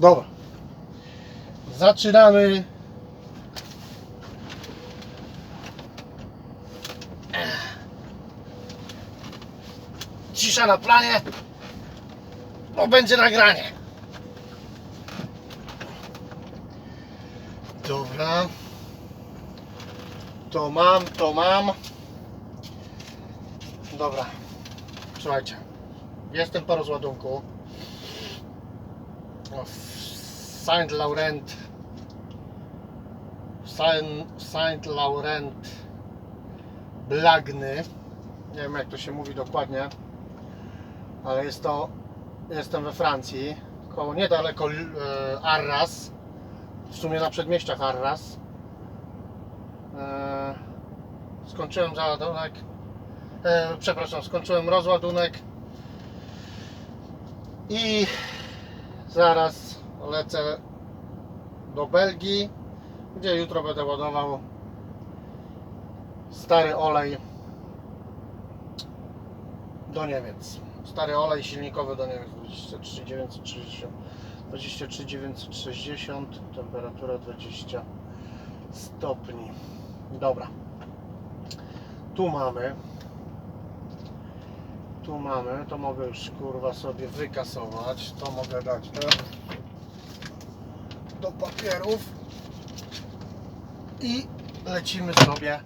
Dobra. Zaczynamy. Cisza na planie, bo będzie nagranie. Dobra. To mam, to mam. Dobra. Słuchajcie. Jestem po rozładunku. Saint Laurent. Saint, Saint Laurent Blagny. Nie wiem jak to się mówi dokładnie, ale jest to. Jestem we Francji, koło niedaleko e, Arras. W sumie na przedmieściach Arras. E, skończyłem załadunek. E, przepraszam, skończyłem rozładunek. I zaraz lecę do Belgii, gdzie jutro będę ładował stary olej do Niemiec. Stary olej silnikowy do Niemiec 23960 23960 temperatura 20 stopni. Dobra. Tu mamy tu mamy, to mogę już kurwa sobie wykasować, to mogę dać do, do papierów. I lecimy sobie.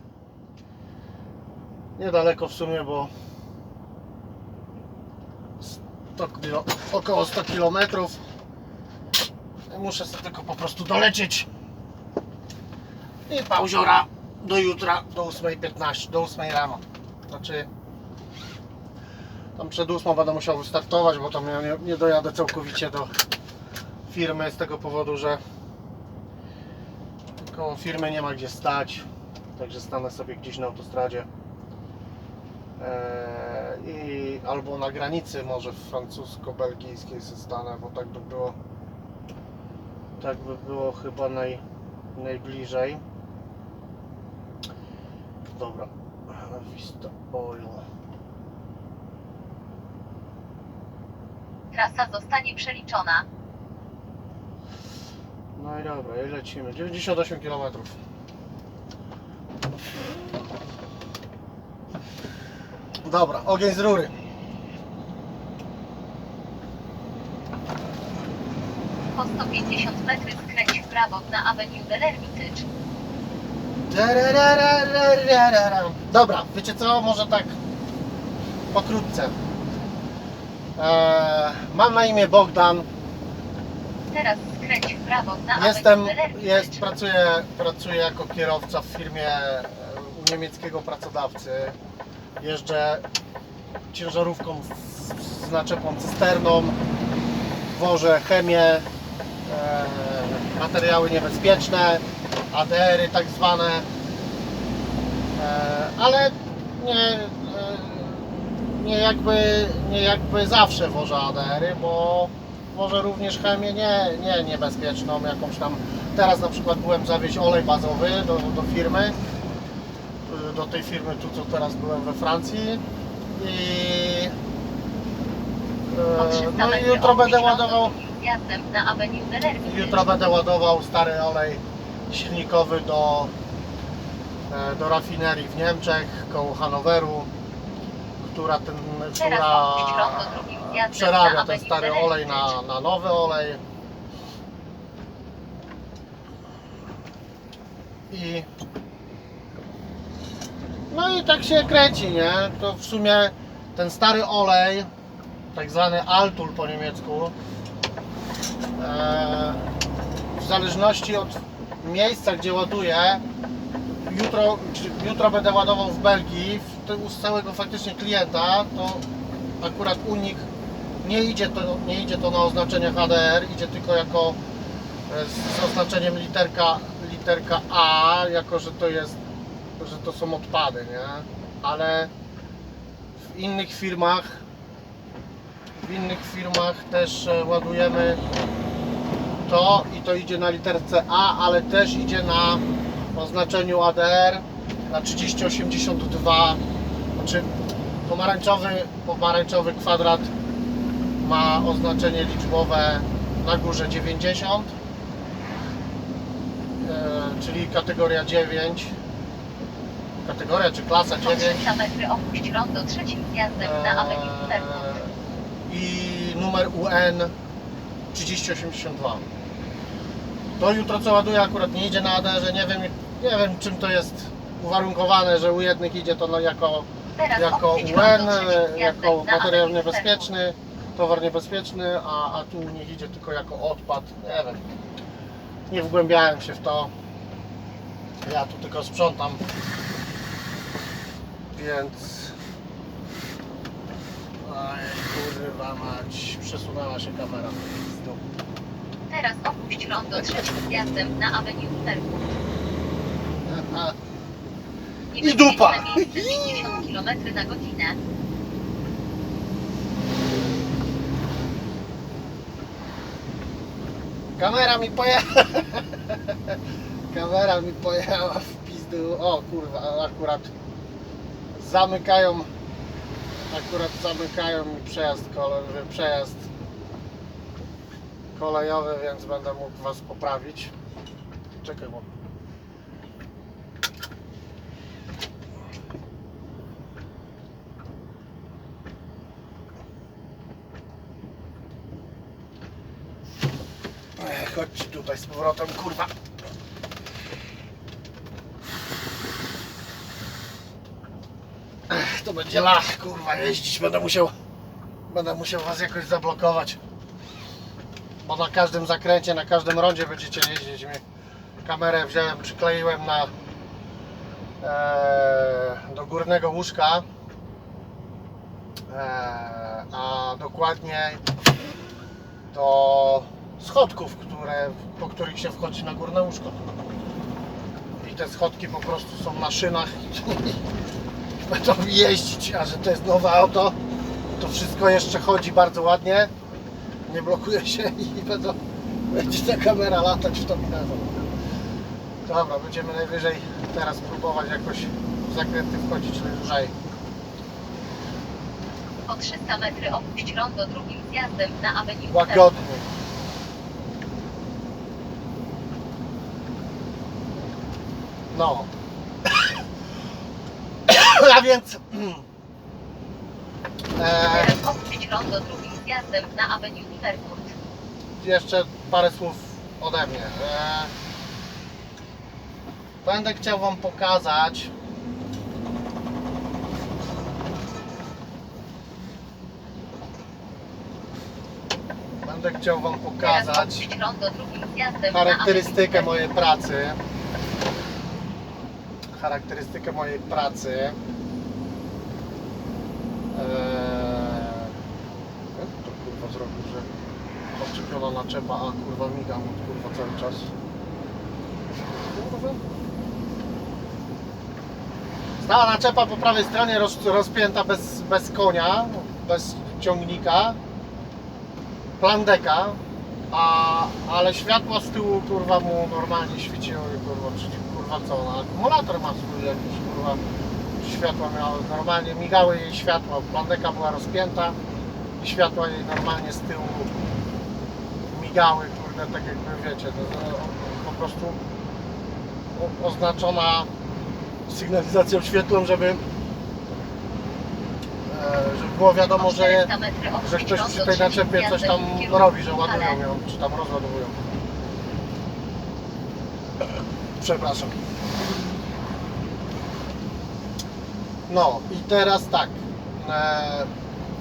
Niedaleko w sumie, bo 100 kilo, około 100 km muszę sobie tylko po prostu dolecieć. I pauziora do jutra do 8.15, do 8 rano. Znaczy tam przed ósmą będę musiał wystartować, bo tam ja nie, nie dojadę całkowicie do firmy z tego powodu, że koło firmy nie ma gdzie stać. Także stanę sobie gdzieś na autostradzie. Eee, i albo na granicy może francusko-belgijskiej sobie stanę, bo tak by było tak by było chyba naj, najbliżej. Dobra. Vista Oil. Trasa zostanie przeliczona. No i dobra, i lecimy. 98 km. Dobra, ogień z rury. Po 150 metrów skręć w prawo na Avenue de l'Hermitage. Dobra, wiecie co? Może tak pokrótce. Eee, mam na imię Bogdan. Teraz skręć w prawo na Jestem, jest, pracuję, pracuję jako kierowca w firmie e, u niemieckiego pracodawcy. Jeżdżę ciężarówką z, z naczepą cysterną, wożę chemię, e, materiały niebezpieczne, ADR-y tak zwane, e, ale nie, e, nie, jakby, nie jakby zawsze wożę ADR-y, bo może również chemię nie, nie niebezpieczną, jakąś tam. Teraz na przykład byłem zawieźć olej bazowy do, do firmy, do tej firmy tu co teraz byłem we Francji i e, 300 no i jutro będę ładował jutro będę ładował stary olej silnikowy do e, do rafinerii w Niemczech koło Hanoweru, która ten która przerabia ten stary olej na, na nowy olej. I no i tak się kręci, nie? To w sumie ten stary olej, tak zwany Altul po niemiecku, e, w zależności od miejsca, gdzie ładuję, jutro, jutro będę ładował w Belgii, w, te- u całego faktycznie klienta, to akurat u nich nie idzie to, nie idzie to na oznaczeniach ADR, idzie tylko jako e, z, z oznaczeniem literka, literka A, jako że to jest, że to są odpady, nie? Ale w innych firmach w innych firmach też e, ładujemy to i to idzie na literce A, ale też idzie na oznaczeniu ADR na 3082 znaczy pomarańczowy, pomarańczowy kwadrat ma oznaczenie liczbowe na górze 90, e, czyli kategoria 9, kategoria czy klasa O 9. 300 metry opuść rondo trzecim zjazdem na Avenue Fairmont. Eee, i numer UN 3082. To jutro co ładuje akurat nie idzie na ADR-ze, nie wiem, nie wiem czym to jest uwarunkowane, że u jednych idzie to no jako, jako UN, jako materiał niebezpieczny, towar niebezpieczny, a, a tu u nich idzie tylko jako odpad, nie wiem. Nie wgłębiałem się w to. Ja tu tylko sprzątam. Więc kurwa mać, przesunęła się kamera. Teraz opuść rondo trzecim zjazdem na Avenue Fairmont. Niebezpieczne dupa! miejsce 50 km na godzinę. Kamera mi pojechała. Kamera mi pojechała w pizdu. O kurwa, akurat zamykają akurat zamykają mi przejazd, kole, przejazd kolejowy, więc będę mógł was poprawić. Czekaj, bo Chodźcie tutaj z powrotem, kurwa. Ech, to będzie lach, kurwa, jeździć będę musiał. Będę musiał was jakoś zablokować. Bo na każdym zakręcie, na każdym rondzie będziecie jeździć. Mi kamerę wziąłem, przykleiłem na e, do górnego łóżka. E, a dokładnie do schodków, które, po których się wchodzi na górne łóżko. I te schodki po prostu są na szynach i będą jeździć, a że to jest nowe auto, to wszystko jeszcze chodzi bardzo ładnie, nie blokuje się i będą, będzie ta kamera latać w to minęło. Dobra, będziemy najwyżej teraz próbować jakoś w zakręty wchodzić lżej. O 300 metry opuść rondo drugim zjazdem na Avenue łagodnie. No. A więc. Teraz opuść rondo drugim zjazdem na Avenue Fairmont. jeszcze parę słów ode mnie. E, będę chciał Wam pokazać. Będę chciał Wam Teraz pokazać. opuść rondo drugim zjazdem na charakterystykę Avenue mojej pracy. Charakterystykę mojej pracy. Eee, to kurwa zrobił, że odczepiona naczepa, a kurwa migam kurwa cały czas. Kurwa. Stała naczepa po prawej stronie roz, rozpięta bez, bez konia, bez ciągnika. Plandeka, a, ale światła z tyłu kurwa mu normalnie świeciły, kurwa, czyli kurwa co, no, akumulator ma swój jakiś kurwa, światła miały, normalnie migały jej światła, plandeka była rozpięta i światła jej normalnie z tyłu migały, kurde, tak jakby wiecie, to, to, po prostu oznaczona sygnalizacją świetlną, żeby e, żeby było wiadomo, że 400 metry że ktoś przy tej naczepie coś tam robi, że ładują ją, czy tam rozładowują. Przepraszam. No i teraz tak. E,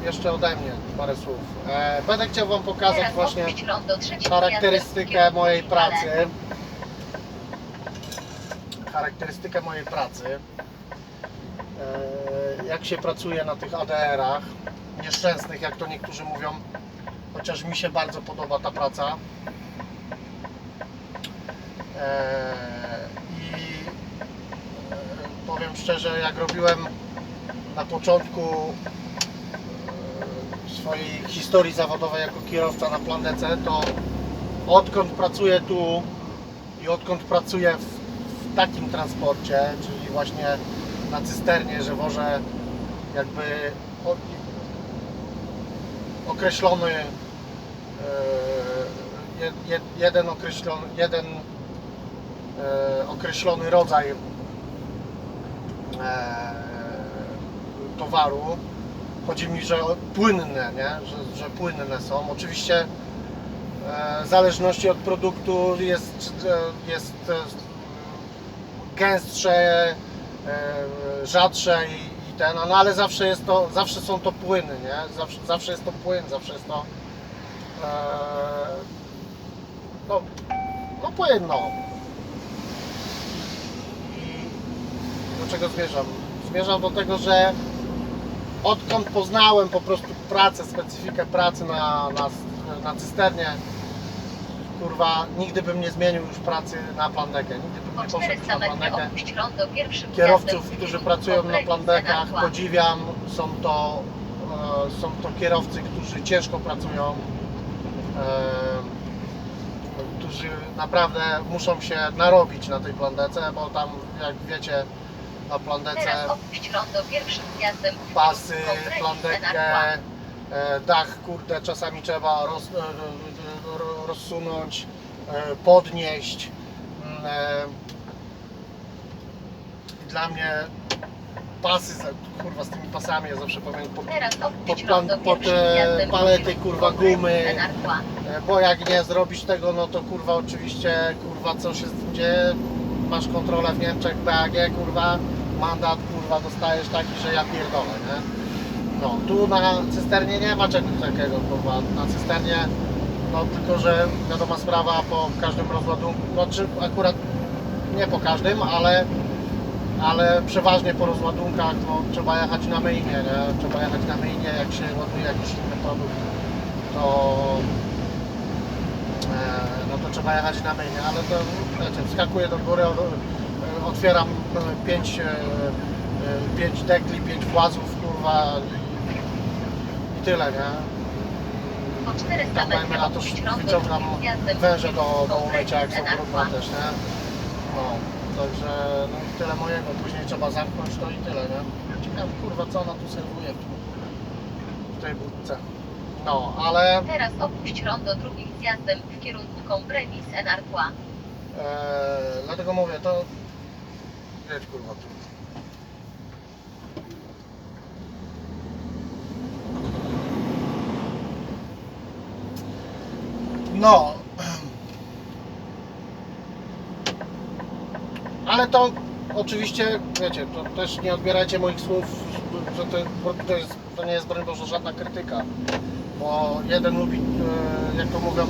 jeszcze ode mnie parę słów. E, będę chciał Wam pokazać Teraz właśnie charakterystykę mojej pracy. Charakterystykę mojej pracy. E, Jak się pracuje na tych ADR-ach nieszczęsnych, jak to niektórzy mówią, chociaż mi się bardzo podoba ta praca. E, I e, powiem szczerze, jak robiłem na początku swojej historii zawodowej jako kierowca na Plandece, to odkąd pracuję tu i odkąd pracuję w, w takim transporcie, czyli właśnie na cysternie, że wożę jakby określony e, jed, jed, jeden określony, jeden e, określony rodzaj e, towaru. Chodzi mi, że płynne, nie? Że, że płynne są. Oczywiście e, w zależności od produktu jest, e, jest e, gęstsze, rzadsze i, i ten, no ale zawsze jest to, zawsze są to płyny, nie? Zawsze, zawsze jest to płyn, zawsze jest to e, no, no płyn, no. I do czego zmierzam? Zmierzam do tego, że odkąd poznałem po prostu pracę, specyfikę pracy na, na, na cysternie, kurwa, nigdy bym nie zmienił już pracy na plandekę, nigdy bym nie poszedł już 400 na plandekę. Kierowców, którzy pracują na plandekach, podziwiam. Są to, e, są to kierowcy, którzy ciężko pracują, e, którzy naprawdę muszą się narobić na tej plandece, bo tam, jak wiecie, na plandece pasy, plandekę, e, dach, kurde, czasami trzeba roz, e, ro- rozsunąć, e, podnieść. Mm, e, dla mnie pasy, kurwa, z tymi pasami, ja zawsze pamiętam, pod, pod, pod e, palety, kurwa, gumy. E, bo jak nie zrobisz tego, no to kurwa oczywiście, kurwa co się z tym dzieje, masz kontrolę w Niemczech, BAG, kurwa, mandat, kurwa dostajesz taki, że ja pierdolę, nie? No, tu na cysternie nie ma czegoś takiego, kurwa, na cysternie, no tylko, że wiadoma sprawa po każdym rozładunku, no czy akurat nie po każdym, ale ale przeważnie po rozładunkach no, trzeba jechać na myjnie, nie? Trzeba jechać na myjnie, jak się ładuje jakiś inny produkt, to E, no to trzeba jechać na myjnie, ale to wiecie, wskakuję do góry, otwieram 5 pięć dekli, 5 włazów, kurwa i, i tyle, nie? Po 400 Tak powiem, metrów ja to wyciągam węże do, do umycia, jak są brudne też, nie? No, także no i tyle mojego, później trzeba zamknąć to i tyle, nie? Ciekawe, kurwa, co ona tu serwuje w, w tej budce. No, ale... Teraz opuść rondo drugim wjazdem w kierunku Kobrewi, Senatła. Eee, dlatego mówię, to jedź kurwa tu. No. Ale to oczywiście, wiecie, to też nie odbierajcie moich słów, że to, to, jest, to nie jest broń Boże żadna krytyka. Bo jeden lubi, e, jak to mówią,